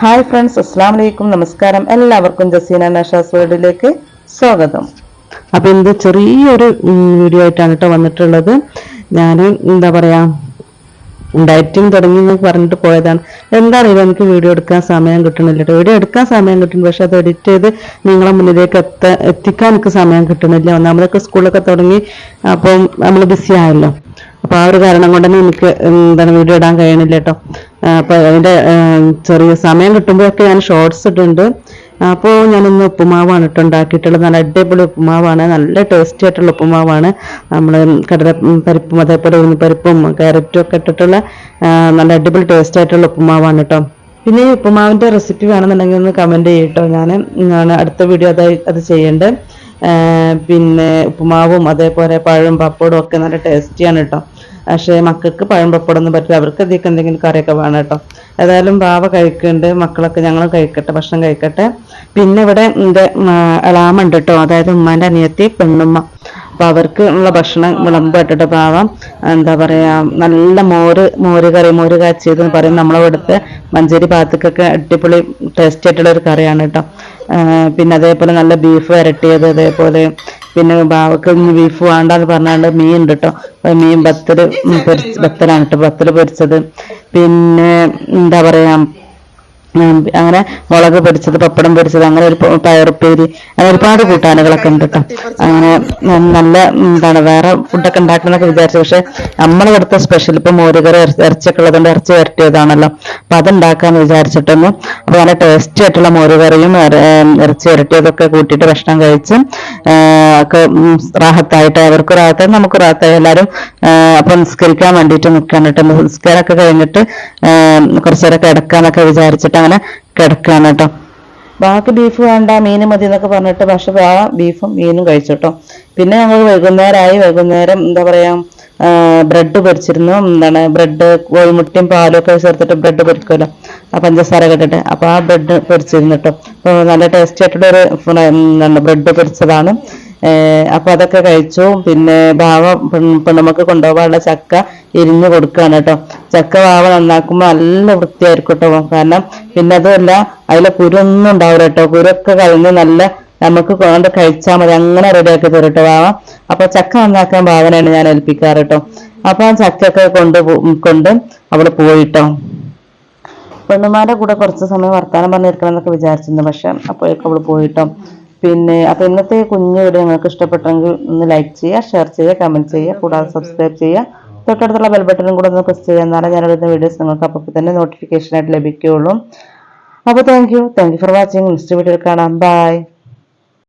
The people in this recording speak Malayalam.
ഹായ് ഫ്രണ്ട്സ് അസ്സാം വലൈക്കും നമസ്കാരം. എല്ലാവർക്കും ജസീന നഷാസ് വേൾഡിലേക്ക് സ്വാഗതം. അപ്പൊ ഇത് ചെറിയൊരു വീഡിയോ ആയിട്ടാണ് കേട്ടോ വന്നിട്ടുള്ളത്. ഞാൻ എന്താ പറയാ ഡയറ്റിങ് തുടങ്ങി എന്ന് പറഞ്ഞിട്ട് പോയതാണ്. എന്താ എന്താണെങ്കിലും എനിക്ക് വീഡിയോ എടുക്കാൻ സമയം കിട്ടണില്ല കേട്ടോ വീഡിയോ എടുക്കാൻ സമയം കിട്ടുന്നു പക്ഷെ അത് എഡിറ്റ് ചെയ്ത് നിങ്ങളെ മുന്നിലേക്ക് എത്ത എത്തിക്കാൻ എനിക്ക് സമയം കിട്ടണില്ല. ഒന്നാമതൊക്കെ സ്കൂളൊക്കെ തുടങ്ങി അപ്പം നമ്മൾ ബിസി ആയല്ലോ. അപ്പൊ ആ ഒരു കാരണം കൊണ്ട് തന്നെ എനിക്ക് എന്താണ് വീഡിയോ ഇടാൻ കഴിയണില്ല കേട്ടോ അപ്പൊ അതിന്റെ ചെറിയ സമയം കിട്ടുമ്പോഴൊക്കെ ഞാൻ ഷോർട്സ് ഇട്ടുണ്ട് അപ്പോൾ ഞാനിന്ന് ഉപ്പുമാവാണ് കേട്ടോ ഉണ്ടാക്കിയിട്ടുള്ളത്. നല്ല അടിപൊളി ഉപ്പുമാവാണ്. നല്ല ടേസ്റ്റി ആയിട്ടുള്ള ഉപ്പുമാവാണ്. നമ്മൾ കടല പരിപ്പും അതേപോലെ ഉന്നിപ്പരിപ്പും പരിപ്പും ക്യാരറ്റും ഒക്കെ ഇട്ടിട്ടുള്ള നല്ല അടിപൊളി ടേസ്റ്റ് ആയിട്ടുള്ള ഉപ്പുമാവാണ് കേട്ടോ പിന്നെ ഈ ഉപ്പുമാവിന്റെ റെസിപ്പി വേണമെന്നുണ്ടെങ്കിൽ ഒന്ന് കമന്റ് ചെയ്യട്ടോ ഞാൻ ഞാൻ അടുത്ത വീഡിയോ അത് അത് ചെയ്യേണ്ടത്. പിന്നെ ഉപ്പുമാവും അതേപോലെ പഴവും പപ്പടവും ഒക്കെ നല്ല ടേസ്റ്റിയാണ് കേട്ടോ പക്ഷേ മക്കൾക്ക് പഴം പപ്പടമൊന്നും പറ്റില്ല. അവർക്ക് അധികം എന്തെങ്കിലും കറിയൊക്കെ വേണം കേട്ടോ. ഏതായാലും ബാവ കഴിക്കുന്നുണ്ട്. മക്കളൊക്കെ ഞങ്ങൾ കഴിക്കട്ടെ ഭക്ഷണം കഴിക്കട്ടെ. പിന്നെ ഇവിടെ എന്റെ അലാമ ഉണ്ട് കേട്ടോ. അതായത് ഉമ്മാന്റെ അനിയത്തി പെണ്ണുമ്മ. അപ്പൊ അവർക്ക് ഉള്ള ഭക്ഷണം വിളമ്പ് ഇട്ടിട്ട് പാവാം എന്താ പറയാ നല്ല മോര് മോര് കറി മോര് കാച്ചിയത് പറയും നമ്മളെ ഇവിടുത്തെ മഞ്ചേരി ഭാഗത്തേക്കൊക്കെ അടിപൊളി ടേസ്റ്റ് ആയിട്ടുള്ള ഒരു കറിയാണ് കേട്ടോ. പിന്നെ അതേപോലെ നല്ല ബീഫ് വരട്ടിയത് അതേപോലെ പിന്നെ ബാവക്ക് ഇനി ബീഫ് വേണ്ടാന്ന് പറഞ്ഞാണ്ട് മീൻ ഉണ്ട് കേട്ടോ മീൻ ബത്തൽ പൊരി ബത്തലാണ് കേട്ടോ ബത്തൽ പൊരിച്ചത്. പിന്നെ എന്താ പറയാ അങ്ങനെ മുളക് പൊരിച്ചത് പപ്പടം പൊരിച്ചത് അങ്ങനെ ഒരു പയറുപ്പേരി അങ്ങനെ ഒരുപാട് കൂട്ടാനുകളൊക്കെ ഉണ്ട് കേട്ടോ അങ്ങനെ നല്ല എന്താണ് വേറെ ഫുഡൊക്കെ ഉണ്ടാക്കണമെന്നൊക്കെ വിചാരിച്ചു. പക്ഷെ നമ്മളെ ഇവിടുത്തെ സ്പെഷ്യൽ ഇപ്പൊ മോരുകറി ഇറച്ചി- ഇറച്ചിയൊക്കെ ഉള്ളതുകൊണ്ട് ഇറച്ചി വരട്ടിയതാണല്ലോ. അപ്പൊ അതുണ്ടാക്കാന്ന് വിചാരിച്ചിട്ടൊന്നും അപ്പൊ നല്ല ടേസ്റ്റി ആയിട്ടുള്ള മോരുകറിയും ഇറച്ചി വരട്ടിയതൊക്കെ കൂട്ടിയിട്ട് ഭക്ഷണം കഴിച്ച് ഒക്കെ റാഹത്തായിട്ട് അവർക്ക് റാഹത്തായി നമുക്ക് റാഹത്തായി. എല്ലാവരും അപ്പൊ നിസ്കരിക്കാൻ വേണ്ടിയിട്ട് നിൽക്കാൻ കേട്ടോ നിസ്കാരമൊക്കെ കഴിഞ്ഞിട്ട് കുറച്ചേരൊക്കെ കുറച്ചേരം കിടക്കാന്നൊക്കെ വിചാരിച്ചിട്ട് അങ്ങനെ കിടക്കുകയാണ് കേട്ടോ. ബാക്കി ബീഫ് വേണ്ട മീൻ മതി എന്നൊക്കെ പറഞ്ഞിട്ട് പക്ഷെ ആ ബീഫും മീനും കഴിച്ചു കേട്ടോ പിന്നെ ഞങ്ങൾ വൈകുന്നേരമായി വൈകുന്നേരം എന്താ പറയാ ബ്രെഡ് പൊരിച്ചിരുന്നു. എന്താണ് ബ്രെഡ് കോഴിമുട്ടയും പാലും ഒക്കെ ചേർത്തിട്ട് ബ്രെഡ് പൊരിക്കുമല്ലോ ആ പഞ്ചസാര കെട്ടിട്ട് അപ്പൊ ആ ബ്രെഡ് പൊരിച്ചിരുന്നു കേട്ടോ. നല്ല ടേസ്റ്റി ആയിട്ടുള്ള ഒരു ബ്രെഡ് പൊരിച്ചതാണ്. അപ്പൊ അതൊക്കെ കഴിച്ചു. പിന്നെ ബാവ പെണ്ണുമ്മക്ക് കൊണ്ടുപോകാനുള്ള ചക്ക ഇരിഞ്ഞ് കൊടുക്കുകയാണ് കേട്ടോ ചക്ക ബാവ നന്നാക്കുമ്പോൾ നല്ല വൃത്തിയായിരിക്കും കേട്ടോ കാരണം പിന്നെ അതുമല്ല അതിലെ കുരൊന്നും ഉണ്ടാവില്ല കേട്ടോ കുരൊക്കെ കഴിഞ്ഞ് നല്ല നമുക്ക് കൊണ്ട് കഴിച്ചാൽ മതി. അങ്ങനെ റെഡിയാക്കി തരും കേട്ടോ ബാവ അപ്പൊ ചക്ക നന്നാക്കാൻ ഭാവനയാണ് ഞാൻ ഏൽപ്പിക്കാറ് കേട്ടോ അപ്പൊ ആ ചക്കയൊക്കെ കൊണ്ട് കൊണ്ട് അവിടെ പോയിട്ടോ പെണ്ണുമാരുടെ കൂടെ കുറച്ച് സമയം വർത്താനം പറഞ്ഞിരിക്കണം എന്നൊക്കെ വിചാരിച്ചിരുന്നു. പക്ഷെ അപ്പോഴേക്കും അവൾ പോയിട്ടോ പിന്നെ അപ്പൊ ഇന്നത്തെ കുഞ്ഞു വീഡിയോ നിങ്ങൾക്ക് ഇഷ്ടപ്പെട്ടെങ്കിൽ ഒന്ന് ലൈക്ക് ചെയ്യുക ഷെയർ ചെയ്യുക കമന്റ് ചെയ്യുക കൂടാതെ സബ്സ്ക്രൈബ് ചെയ്യുക. തൊട്ടടുത്തുള്ള ബെൽ ബട്ടണും കൂടെ ഒന്ന് പ്രസ് ചെയ്യുക. എന്നാലേ ഞാൻ വരുന്ന വീഡിയോസ് നിങ്ങൾക്ക് അപ്പോൾ തന്നെ നോട്ടിഫിക്കേഷൻ ആയിട്ട് ലഭിക്കുകയുള്ളൂ. അപ്പോൾ thank you thank you for watching next വീഡിയോയിൽ കാണാം. ബൈ